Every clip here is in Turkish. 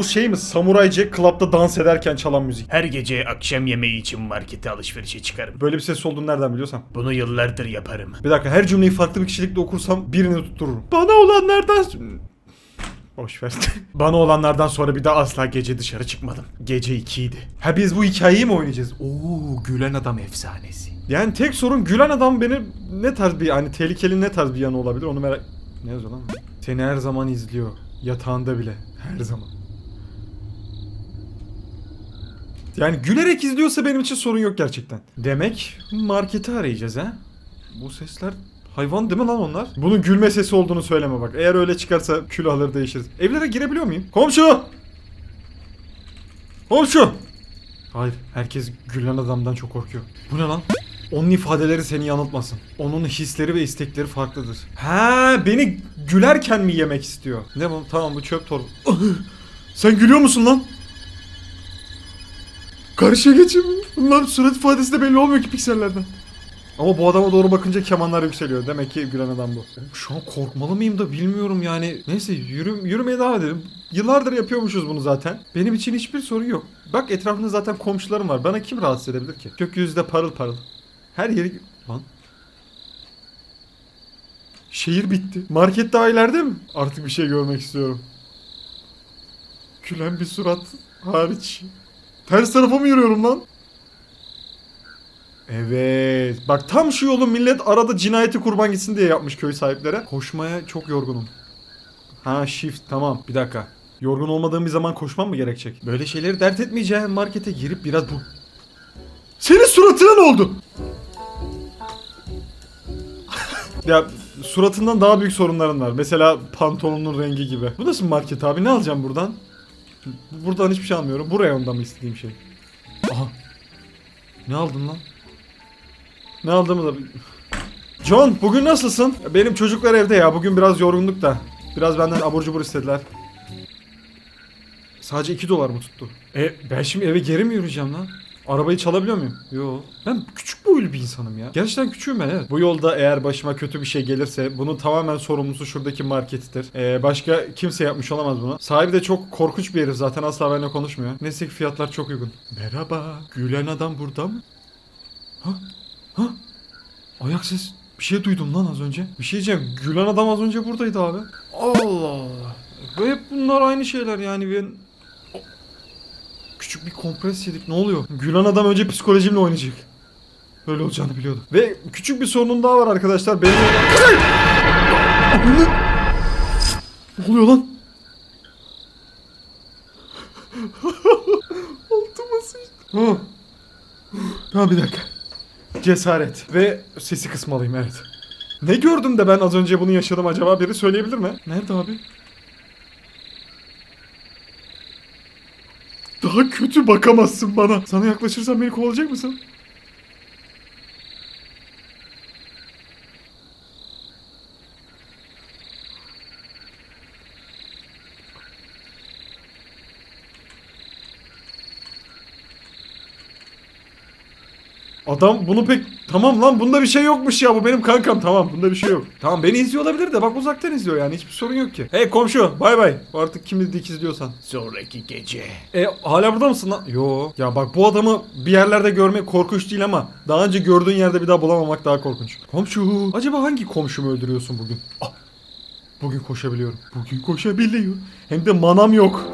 Bu şey mi? Samuray Jack Club'da dans ederken çalan müzik. Her gece akşam yemeği için markete alışverişe çıkarım. Böyle bir ses olduğunu nereden biliyorsam. Bunu yıllardır yaparım. Bir dakika her cümleyi farklı bir kişilikle okursam birini tuttururum. Bana olanlardan... Boş ver. Bana olanlardan sonra bir daha asla gece dışarı çıkmadım. Gece 2 idi. ha biz bu hikayeyi mi oynayacağız? Oo, gülen adam efsanesi. Yani tek sorun gülen adam beni ne tarz bir hani tehlikeli ne tarz bir yanı olabilir onu merak... Ne yazıyor lan? Seni her zaman izliyor. Yatağında bile. Her zaman. Yani gülerek izliyorsa benim için sorun yok gerçekten. Demek marketi arayacağız ha? Bu sesler hayvan değil mi lan onlar? Bunun gülme sesi olduğunu söyleme bak. Eğer öyle çıkarsa külahları değişiriz. Evlere girebiliyor muyum? Komşu! Komşu! Hayır, herkes gülen adamdan çok korkuyor. Bu ne lan? Onun ifadeleri seni yanıltmasın. Onun hisleri ve istekleri farklıdır. Ha, beni gülerken mi yemek istiyor? Ne bu? Tamam bu çöp torba. Sen gülüyor musun lan? Karşıya geçeyim. Lan surat ifadesi de belli olmuyor ki piksellerden. Ama bu adama doğru bakınca kemanlar yükseliyor. Demek ki gülen adam bu. Şu an korkmalı mıyım da bilmiyorum yani. Neyse yürü, yürümeye devam edelim. Yıllardır yapıyormuşuz bunu zaten. Benim için hiçbir sorun yok. Bak etrafında zaten komşularım var. Bana kim rahatsız edebilir ki? Gökyüzü de parıl parıl. Her yeri... Lan. Şehir bitti. Market daha ileride mi? Artık bir şey görmek istiyorum. Gülen bir surat hariç. Ters tarafa mı yürüyorum lan? Evet. Bak tam şu yolu millet arada cinayeti kurban gitsin diye yapmış köy sahipleri. Koşmaya çok yorgunum. Ha shift tamam. Bir dakika. Yorgun olmadığım bir zaman koşmam mı gerekecek? Böyle şeyleri dert etmeyeceğim markete girip biraz bu... Senin suratına ne oldu? ya suratından daha büyük sorunların var. Mesela pantolonun rengi gibi. Bu nasıl market abi? Ne alacağım buradan? Buradan hiçbir şey almıyorum. Bu reyonda mı istediğim şey? Aha. Ne aldın lan? Ne aldığımı da... John bugün nasılsın? Benim çocuklar evde ya. Bugün biraz yorgunluk da. Biraz benden abur cubur istediler. Sadece 2 dolar mı tuttu? E ben şimdi eve geri mi yürüyeceğim lan? Arabayı çalabiliyor muyum? Yo. Ben küçük boylu bir insanım ya. Gerçekten küçüğüm ben evet. Bu yolda eğer başıma kötü bir şey gelirse bunun tamamen sorumlusu şuradaki marketidir. Ee, başka kimse yapmış olamaz bunu. Sahibi de çok korkunç bir herif zaten asla benimle konuşmuyor. Neyse ki fiyatlar çok uygun. Merhaba. Gülen adam burada mı? Ha? Ha? Ayak ses. Bir şey duydum lan az önce. Bir şey diyeceğim. Gülen adam az önce buradaydı abi. Allah Allah. Ve hep bunlar aynı şeyler yani ben... Küçük bir kompres yedik ne oluyor? Gülen adam önce psikolojimle oynayacak. Öyle olacağını biliyordum. Ve küçük bir sorunum daha var arkadaşlar. Benim... Ne oluyor lan? Altıma sıçtı. Oh. Ha bir dakika. Cesaret. Ve sesi kısmalıyım evet. Ne gördüm de ben az önce bunu yaşadım acaba biri söyleyebilir mi? Nerede abi? Daha kötü bakamazsın bana. Sana yaklaşırsam beni kovalayacak mısın? Adam bunu pek tamam lan bunda bir şey yokmuş ya bu benim kankam tamam bunda bir şey yok. Tamam beni izliyor olabilir de bak uzaktan izliyor yani hiçbir sorun yok ki. Hey komşu bay bay artık kimi dik izliyorsan. Sonraki gece. E hala burada mısın lan? Yo. Ya bak bu adamı bir yerlerde görmek korkunç değil ama daha önce gördüğün yerde bir daha bulamamak daha korkunç. Komşu. Acaba hangi komşumu öldürüyorsun bugün? Ah. Bugün koşabiliyorum. Bugün koşabiliyor. Hem de manam yok.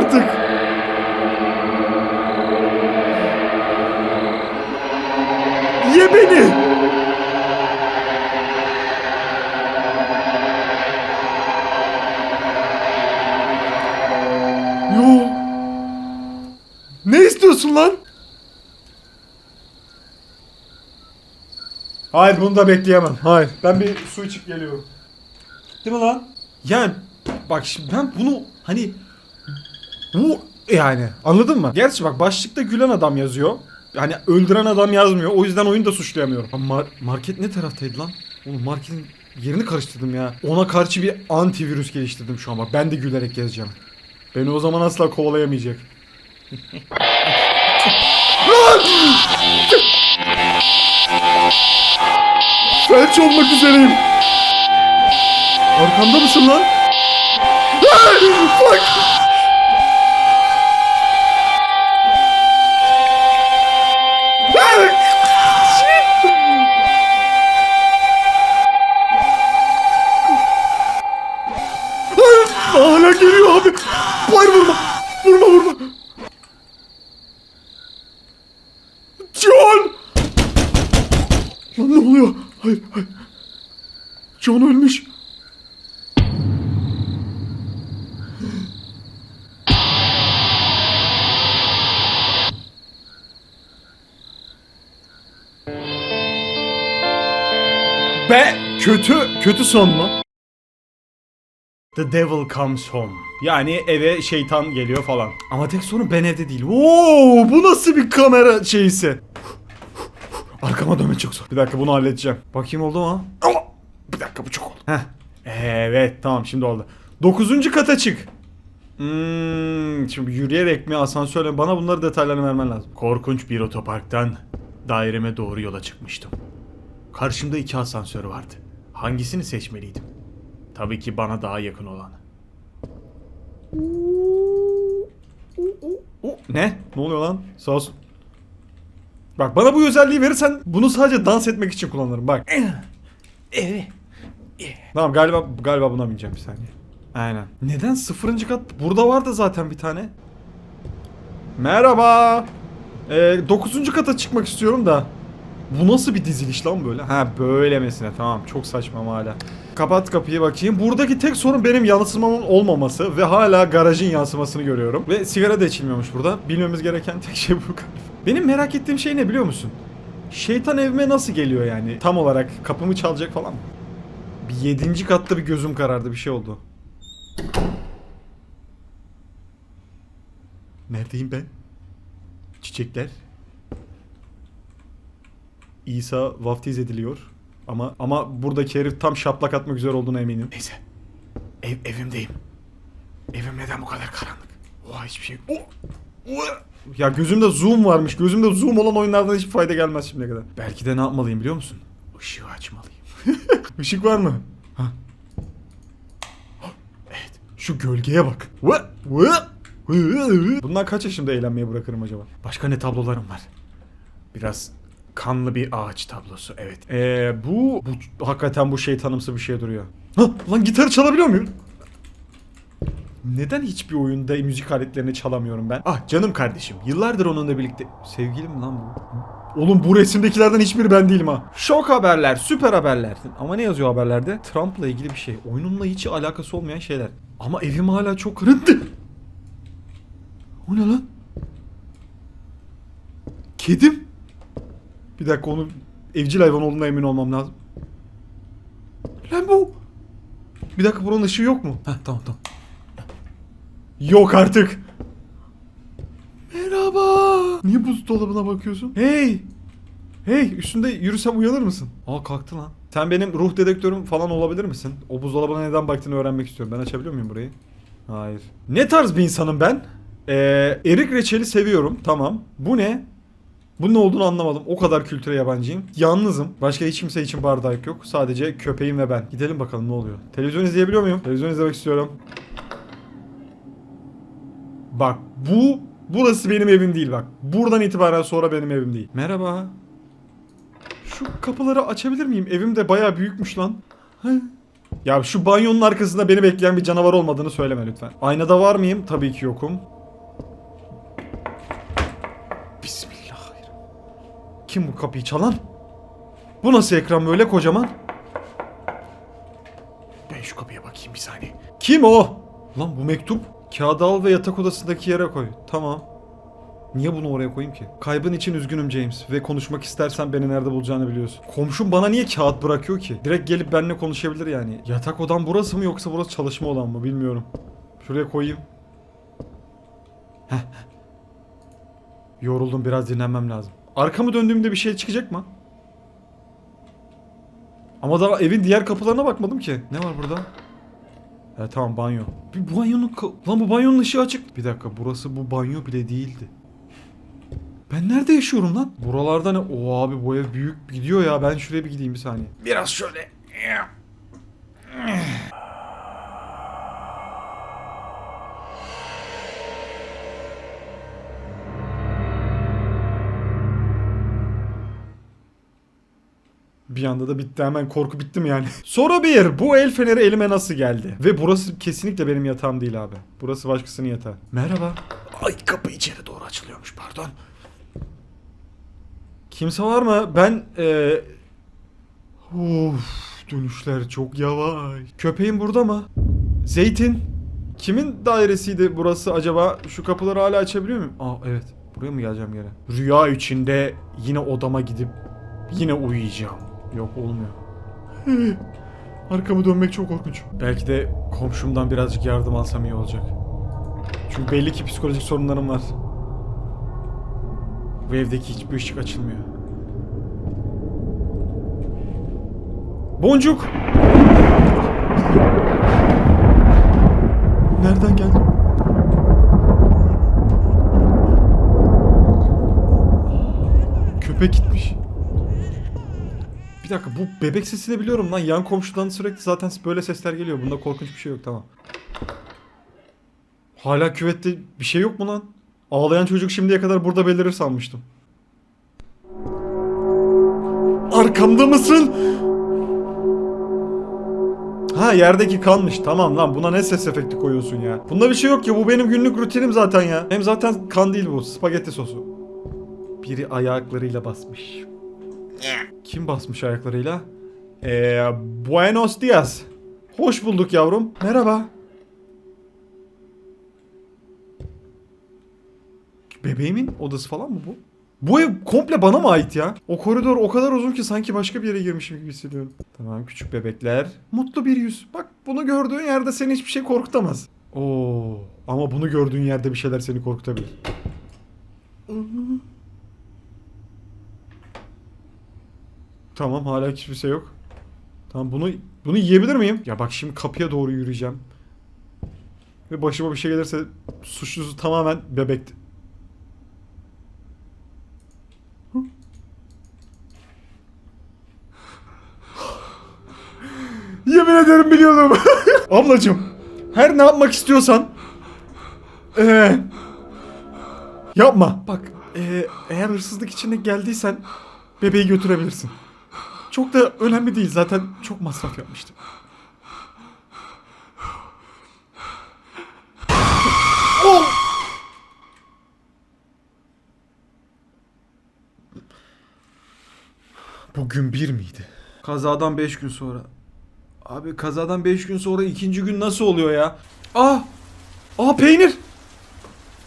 Artık. Ye beni. Yo. Ne istiyorsun lan? Hayır bunu da bekleyemem. Hayır. Ben bir su içip geliyorum. Değil mi lan? Yani bak şimdi ben bunu hani bu yani anladın mı? Gerçi bak başlıkta gülen adam yazıyor. hani öldüren adam yazmıyor. O yüzden oyunu da suçlayamıyorum. Ama mar- market ne taraftaydı lan? Oğlum marketin yerini karıştırdım ya. Ona karşı bir antivirüs geliştirdim şu an bak. Ben de gülerek gezeceğim. Beni o zaman asla kovalayamayacak. Felç olmak üzereyim. Arkamda mısın lan? Fuck! Hayır vurma. Vurma vurma. John! Lan ne oluyor? Hayır hayır. John ölmüş. Be kötü kötü son mu? The devil comes home. Yani eve şeytan geliyor falan. Ama tek sorun ben evde değil. Oo, bu nasıl bir kamera şeysi? Arkama dönmek çok zor. Bir dakika bunu halledeceğim. Bakayım oldu mu? Bir dakika bu çok oldu. Heh. Evet tamam şimdi oldu. Dokuzuncu kata çık. Hmm, şimdi yürüyerek mi asansörle bana bunları detaylarını vermen lazım. Korkunç bir otoparktan daireme doğru yola çıkmıştım. Karşımda iki asansör vardı. Hangisini seçmeliydim? Tabii ki bana daha yakın olanı. Ne? Ne oluyor lan? Sağ olsun. Bak bana bu özelliği verirsen bunu sadece dans etmek için kullanırım bak. Tamam galiba galiba buna bineceğim bir saniye. Aynen. Neden sıfırıncı kat? Burada vardı zaten bir tane. Merhaba. Ee, dokuzuncu kata çıkmak istiyorum da. Bu nasıl bir diziliş lan böyle? Ha böylemesine tamam çok saçma hala. Kapat kapıyı bakayım. Buradaki tek sorun benim yansımamın olmaması ve hala garajın yansımasını görüyorum. Ve sigara da içilmiyormuş burada. Bilmemiz gereken tek şey bu galiba. Benim merak ettiğim şey ne biliyor musun? Şeytan evime nasıl geliyor yani? Tam olarak kapımı çalacak falan mı? Bir yedinci katta bir gözüm karardı bir şey oldu. Neredeyim ben? Çiçekler. İsa vaftiz ediliyor. Ama ama buradaki herif tam şaplak atmak üzere olduğuna eminim. Neyse. Ev, evimdeyim. Evim neden bu kadar karanlık? Oha hiçbir şey. Oh! Oh! Ya gözümde zoom varmış. Gözümde zoom olan oyunlardan hiçbir fayda gelmez şimdiye kadar. Belki de ne yapmalıyım biliyor musun? Işığı açmalıyım. Işık var mı? Ha. Evet. Şu gölgeye bak. Bundan kaç yaşımda eğlenmeye bırakırım acaba? Başka ne tablolarım var? Biraz kanlı bir ağaç tablosu evet. Ee, bu, bu hakikaten bu şeytanımsı bir şey duruyor. Ha, lan gitarı çalabiliyor muyum? Neden hiçbir oyunda müzik aletlerini çalamıyorum ben? Ah canım kardeşim. Yıllardır onunla birlikte... Sevgilim lan bu? Oğlum bu resimdekilerden hiçbiri ben değilim ha. Şok haberler, süper haberler. Ama ne yazıyor haberlerde? Trump'la ilgili bir şey. Oyununla hiç alakası olmayan şeyler. Ama evim hala çok kırıntı. O ne lan? Kedim? Bir dakika onu evcil hayvan olduğuna emin olmam lazım. Lan bu. Bir dakika buranın ışığı yok mu? Heh tamam tamam. Yok artık. Merhaba. Niye buzdolabına bakıyorsun? Hey. Hey üstünde yürüsem uyanır mısın? Aa kalktı lan. Sen benim ruh dedektörüm falan olabilir misin? O buzdolabına neden baktığını öğrenmek istiyorum. Ben açabiliyor muyum burayı? Hayır. Ne tarz bir insanım ben? Ee, erik reçeli seviyorum. Tamam. Bu ne? Bunun ne olduğunu anlamadım. O kadar kültüre yabancıyım. Yalnızım. Başka hiç kimse için bardak yok. Sadece köpeğim ve ben. Gidelim bakalım ne oluyor. Televizyon izleyebiliyor muyum? Televizyon izlemek istiyorum. Bak bu burası benim evim değil bak. Buradan itibaren sonra benim evim değil. Merhaba. Şu kapıları açabilir miyim? Evim de bayağı büyükmüş lan. Ya şu banyonun arkasında beni bekleyen bir canavar olmadığını söyleme lütfen. Aynada var mıyım? Tabii ki yokum. Bismillahirrahmanirrahim. Kim bu kapıyı çalan? Bu nasıl ekran böyle kocaman? Ben şu kapıya bakayım bir saniye. Kim o? Lan bu mektup. Kağıdı al ve yatak odasındaki yere koy. Tamam. Niye bunu oraya koyayım ki? Kaybın için üzgünüm James ve konuşmak istersen beni nerede bulacağını biliyorsun. Komşum bana niye kağıt bırakıyor ki? Direkt gelip benimle konuşabilir yani. Yatak odam burası mı yoksa burası çalışma odam mı bilmiyorum. Şuraya koyayım. Heh. Yoruldum biraz dinlenmem lazım. Arkamı döndüğümde bir şey çıkacak mı? Ama daha evin diğer kapılarına bakmadım ki. Ne var burada? He tamam banyo. Bir banyonun lan bu banyonun ışığı açık. Bir dakika burası bu banyo bile değildi. Ben nerede yaşıyorum lan? Buralarda ne? Oo abi bu ev büyük gidiyor ya. Ben şuraya bir gideyim bir saniye. Biraz şöyle. Bir anda da bitti hemen korku bitti mi yani? Soru bir. Bu el feneri elime nasıl geldi? Ve burası kesinlikle benim yatağım değil abi. Burası başkasının yatağı. Merhaba. Ay kapı içeri doğru açılıyormuş pardon. Kimse var mı? Ben eee Uf, dönüşler çok yavaş. Köpeğim burada mı? Zeytin. Kimin dairesiydi burası acaba? Şu kapıları hala açabiliyor muyum? Aa evet. Buraya mı geleceğim gene? Rüya içinde yine odama gidip yine uyuyacağım. Yok olmuyor. Arkamı dönmek çok korkunç. Belki de komşumdan birazcık yardım alsam iyi olacak. Çünkü belli ki psikolojik sorunlarım var. Bu evdeki hiçbir ışık açılmıyor. Boncuk! Nereden geldi? Köpek gitmiş. Bir dakika bu bebek sesini biliyorum lan. Yan komşudan sürekli zaten böyle sesler geliyor. Bunda korkunç bir şey yok tamam. Hala küvette bir şey yok mu lan? Ağlayan çocuk şimdiye kadar burada belirir sanmıştım. Arkamda mısın? Ha yerdeki kanmış. Tamam lan buna ne ses efekti koyuyorsun ya? Bunda bir şey yok ki bu benim günlük rutinim zaten ya. Hem zaten kan değil bu spagetti sosu. Biri ayaklarıyla basmış. Kim basmış ayaklarıyla? Eee Buenos dias. Hoş bulduk yavrum. Merhaba. Bebeğimin odası falan mı bu? Bu ev komple bana mı ait ya? O koridor o kadar uzun ki sanki başka bir yere girmişim gibi hissediyorum. Tamam küçük bebekler. Mutlu bir yüz. Bak bunu gördüğün yerde seni hiçbir şey korkutamaz. Oo, ama bunu gördüğün yerde bir şeyler seni korkutabilir. Tamam hala hiçbir şey yok. Tamam bunu bunu yiyebilir miyim? Ya bak şimdi kapıya doğru yürüyeceğim. Ve başıma bir şey gelirse suçlusu tamamen bebekti. Yemin ederim biliyordum. Ablacım her ne yapmak istiyorsan ee, yapma. Bak ee, eğer hırsızlık içine geldiysen bebeği götürebilirsin. Çok da önemli değil zaten çok masraf yapmıştım. Oh! Bugün bir miydi? Kazadan 5 gün sonra. Abi kazadan 5 gün sonra ikinci gün nasıl oluyor ya? Ah! Aa peynir!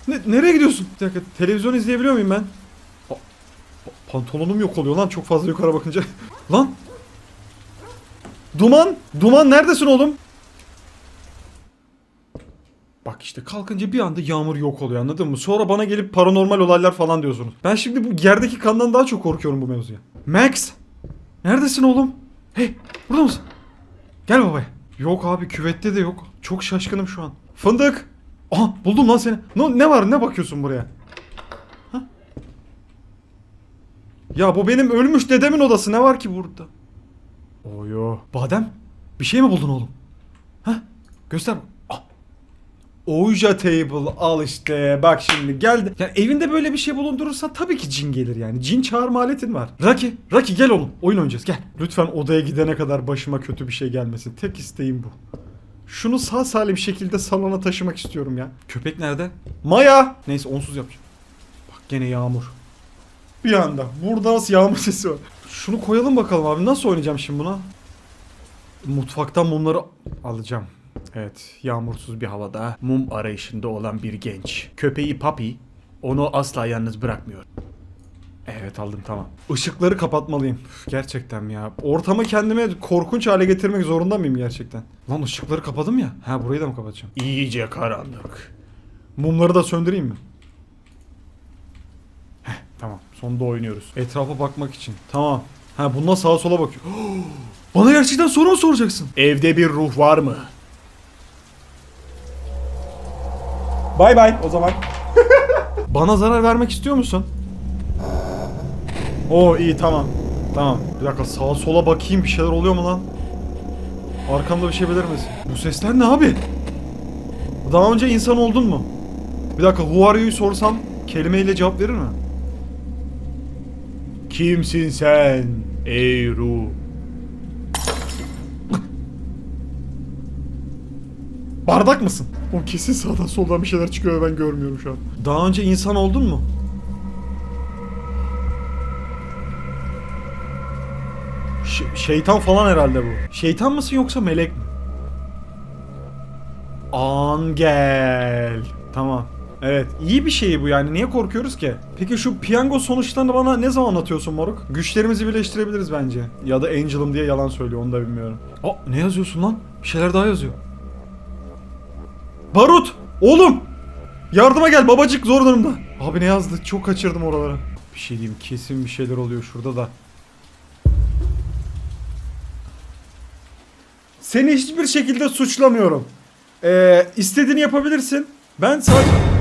Ne, nereye gidiyorsun? Bir dakika televizyon izleyebiliyor muyum ben? Pantolonum yok oluyor lan çok fazla yukarı bakınca. lan! Duman! Duman neredesin oğlum? Bak işte kalkınca bir anda yağmur yok oluyor anladın mı? Sonra bana gelip paranormal olaylar falan diyorsunuz. Ben şimdi bu yerdeki kandan daha çok korkuyorum bu mevzuya. Max! Neredesin oğlum? Hey burada mısın? Gel babaya. Yok abi küvette de yok. Çok şaşkınım şu an. Fındık! Aha buldum lan seni. Ne, ne var ne bakıyorsun buraya? Ha? Ya bu benim ölmüş dedemin odası. Ne var ki burada? Oyo. Badem? Bir şey mi buldun oğlum? Ha? Göster. Ah. Ouija table al işte bak şimdi geldi. Yani evinde böyle bir şey bulundurursa tabii ki cin gelir yani. Cin çağırma aletin var. Raki, Raki gel oğlum. Oyun oynayacağız gel. Lütfen odaya gidene kadar başıma kötü bir şey gelmesin. Tek isteğim bu. Şunu sağ salim şekilde salona taşımak istiyorum ya. Köpek nerede? Maya! Neyse onsuz yapacağım. Bak gene yağmur. Bir anda. Burada yağmur sesi var. Şunu koyalım bakalım abi. Nasıl oynayacağım şimdi buna? Mutfaktan mumları alacağım. Evet, yağmursuz bir havada mum arayışında olan bir genç. Köpeği Papi onu asla yalnız bırakmıyor. Evet aldım tamam. Işıkları kapatmalıyım. Gerçekten ya? Ortamı kendime korkunç hale getirmek zorunda mıyım gerçekten? Lan ışıkları kapadım ya. Ha burayı da mı kapatacağım? İyice karanlık. Mumları da söndüreyim mi? Heh, tamam Sonda oynuyoruz. Etrafa bakmak için. Tamam. Ha bununla sağa sola bakıyor. Bana gerçekten soru mu soracaksın? Evde bir ruh var mı? Bay bay o zaman. Bana zarar vermek istiyor musun? Oo iyi tamam. Tamam. Bir dakika sağa sola bakayım bir şeyler oluyor mu lan? Arkamda bir şey bilir misin? Bu sesler ne abi? Daha önce insan oldun mu? Bir dakika who are you'yu sorsam kelimeyle cevap verir mi? Kimsin sen ey ruh? Bardak mısın? O kesin sağdan soldan bir şeyler çıkıyor ve ben görmüyorum şu an. Daha önce insan oldun mu? Ş- şeytan falan herhalde bu. Şeytan mısın yoksa melek mi? Angel. Tamam. Evet. iyi bir şey bu yani. Niye korkuyoruz ki? Peki şu piyango sonuçlarını bana ne zaman anlatıyorsun moruk? Güçlerimizi birleştirebiliriz bence. Ya da Angel'ım diye yalan söylüyor onu da bilmiyorum. Aa ne yazıyorsun lan? Bir şeyler daha yazıyor. Barut! Oğlum! Yardıma gel babacık zor durumda. Abi ne yazdı? Çok kaçırdım oraları. Bir şey diyeyim kesin bir şeyler oluyor şurada da. Seni hiçbir şekilde suçlamıyorum. Ee, istediğini yapabilirsin. Ben sadece...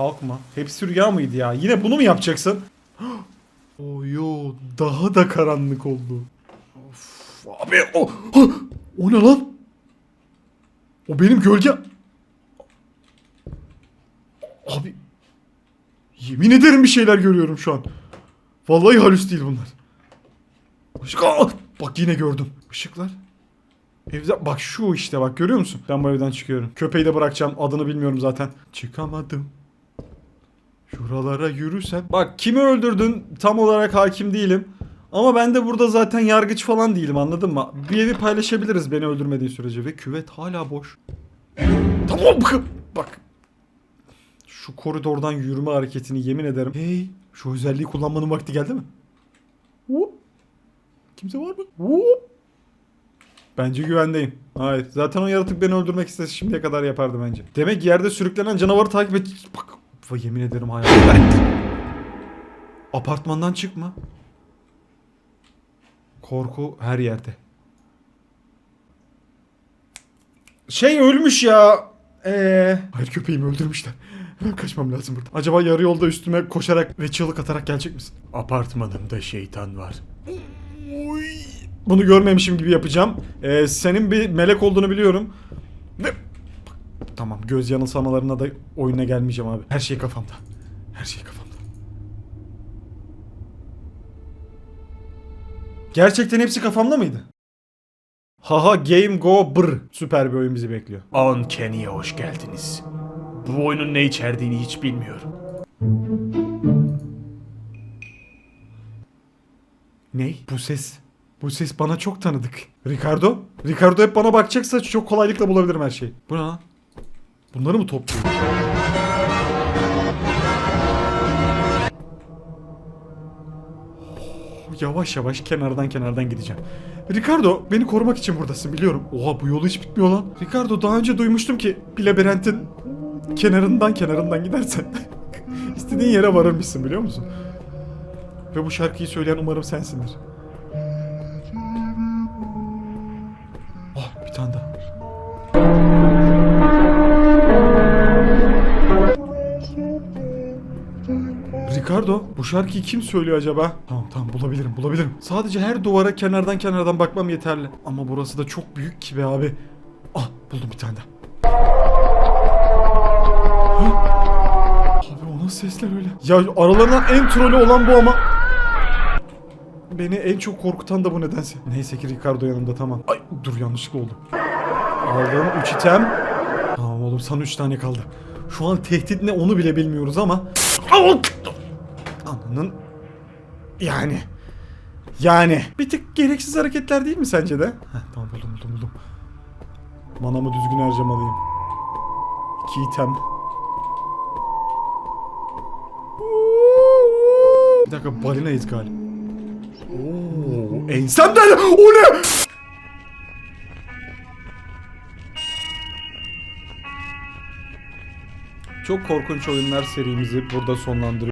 Kalkma. Hepsi rüya mıydı ya? Yine bunu mu yapacaksın? O yo daha da karanlık oldu. Of, abi o o ne lan? O benim gölge. Abi yemin ederim bir şeyler görüyorum şu an. Vallahi halüs değil bunlar. Işık Aa! bak yine gördüm. Işıklar. Evde bak şu işte bak görüyor musun? Ben bu evden çıkıyorum. Köpeği de bırakacağım. Adını bilmiyorum zaten. Çıkamadım. Şuralara yürüsem. Bak kimi öldürdün tam olarak hakim değilim. Ama ben de burada zaten yargıç falan değilim anladın mı? Bir evi paylaşabiliriz beni öldürmediği sürece. Ve küvet hala boş. Tamam bak. Bak. Şu koridordan yürüme hareketini yemin ederim. Hey şu özelliği kullanmanın vakti geldi mi? Hop. Kimse var mı? Hop. Bence güvendeyim. Hayır. Zaten o yaratık beni öldürmek istese şimdiye kadar yapardı bence. Demek yerde sürüklenen canavarı takip et. Bak. Vay yemin ederim hayal. Apartmandan çıkma. Korku her yerde. Şey ölmüş ya. Ee... Hayır köpeğimi öldürmüşler. Hemen kaçmam lazım burada. Acaba yarı yolda üstüme koşarak ve çığlık atarak gelecek misin? Apartmanımda şeytan var. Bunu görmemişim gibi yapacağım. Ee, senin bir melek olduğunu biliyorum. Ve... Tamam göz yanılsamalarına da oyuna gelmeyeceğim abi. Her şey kafamda. Her şey kafamda. Gerçekten hepsi kafamda mıydı? Haha Game Go Brr. Süper bir oyun bizi bekliyor. Uncanny'e hoş geldiniz. Bu oyunun ne içerdiğini hiç bilmiyorum. Ne? Bu ses. Bu ses bana çok tanıdık. Ricardo? Ricardo hep bana bakacaksa çok kolaylıkla bulabilirim her şeyi. Bu ne lan? Bunları mı topluyor? Yavaş yavaş kenardan kenardan gideceğim. Ricardo beni korumak için buradasın biliyorum. Oha bu yolu hiç bitmiyor lan. Ricardo daha önce duymuştum ki bir labirentin kenarından kenarından gidersen istediğin yere varırmışsın biliyor musun? Ve bu şarkıyı söyleyen umarım sensindir. Ricardo bu şarkıyı kim söylüyor acaba? Tamam tamam bulabilirim bulabilirim. Sadece her duvara kenardan kenardan bakmam yeterli. Ama burası da çok büyük ki be abi. Ah buldum bir tane daha. Abi o nasıl sesler öyle? Ya aralarından en trolü olan bu ama. Beni en çok korkutan da bu nedense. Neyse ki Ricardo yanımda tamam. Ay dur yanlışlıkla oldu. Aldım 3 item. Tamam oğlum sana 3 tane kaldı. Şu an tehdit ne onu bile bilmiyoruz ama. Nın... Yani... Yani... Bir tık gereksiz hareketler değil mi sence de? Heh, tamam buldum buldum buldum. Manamı düzgün harcamalıyım. İki item. Bir dakika balinayız galiba. Oo, ensemden o ne? Çok korkunç oyunlar serimizi burada sonlandırıyor.